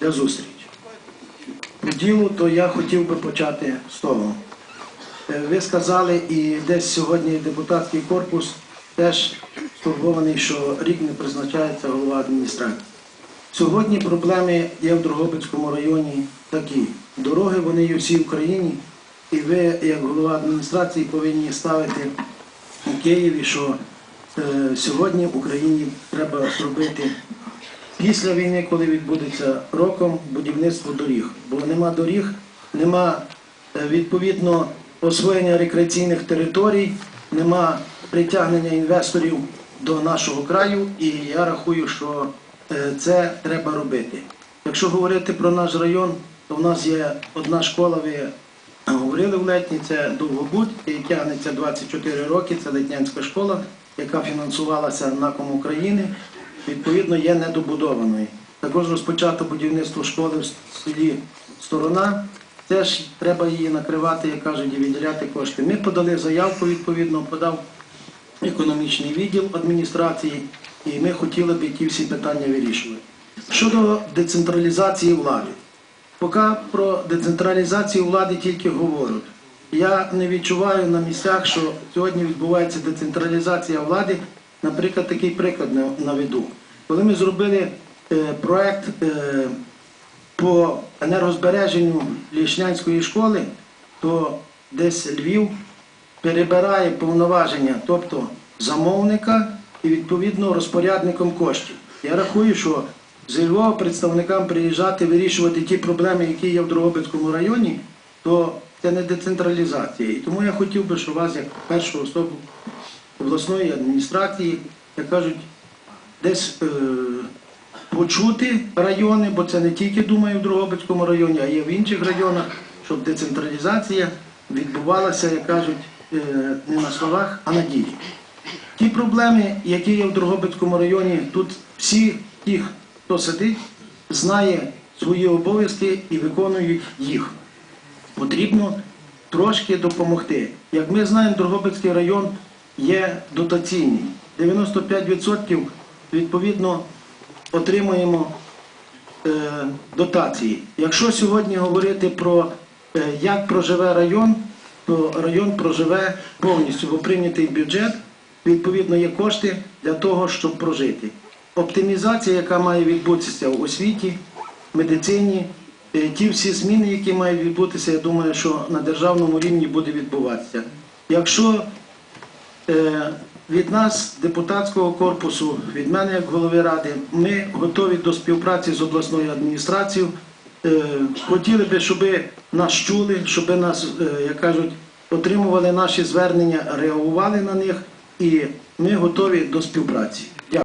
для зустрічі. По ділу, то я хотів би почати з того. Е, Ви сказали, і десь сьогодні депутатський корпус теж стурбований, що рік не призначається голова адміністрації. Сьогодні проблеми є в Дрогобицькому районі такі. Дороги вони є всій Україні, і ви, як голова адміністрації, повинні ставити у Києві, що е, сьогодні в Україні треба зробити після війни, коли відбудеться роком будівництво доріг. Бо нема доріг, нема е, відповідно освоєння рекреаційних територій, нема притягнення інвесторів до нашого краю, і я рахую, що е, це треба робити. Якщо говорити про наш район, то в нас є одна школа, ви говорили в летні, це Довгобуд, і тягнеться 24 роки, це Летнянська школа, яка фінансувалася НАКом України, відповідно є недобудованою. Також розпочато будівництво школи в селі Сторона. Теж треба її накривати, як кажуть, і виділяти кошти. Ми подали заявку, відповідно, подав економічний відділ адміністрації, і ми хотіли б ті всі питання вирішувати. Щодо децентралізації влади. Поки про децентралізацію влади тільки говорять. Я не відчуваю на місцях, що сьогодні відбувається децентралізація влади. Наприклад, такий приклад наведу. Коли ми зробили е, проект е, по енергозбереженню Лішнянської школи, то десь Львів перебирає повноваження, тобто замовника і відповідно розпорядником коштів. Я рахую, що з Львова представникам приїжджати вирішувати ті проблеми, які є в Дрогобицькому районі, то це не децентралізація. І тому я хотів би, що вас, як першу особу обласної адміністрації, як кажуть, десь е, почути райони, бо це не тільки думаю в Дрогобицькому районі, а є в інших районах, щоб децентралізація відбувалася, як кажуть, е, не на словах, а на ділі. Ті проблеми, які є в Дрогобицькому районі, тут всі ті, хто сидить, знає свої обов'язки і виконують їх. Потрібно трошки допомогти. Як ми знаємо, Дрогобицький район є дотаційний. 95% відповідно отримуємо е, дотації. Якщо сьогодні говорити про е, як проживе район, то район проживе повністю, бо прийнятий бюджет, відповідно є кошти для того, щоб прожити. Оптимізація, яка має відбутися в освіті, медицині, е, ті всі зміни, які мають відбутися, я думаю, що на державному рівні буде відбуватися. Якщо Від нас, депутатського корпусу, від мене як голови ради, ми готові до співпраці з обласною адміністрацією. Е, Хотіли би, щоб нас чули, щоб нас, е, як кажуть, отримували наші звернення, реагували на них, і ми готові до співпраці.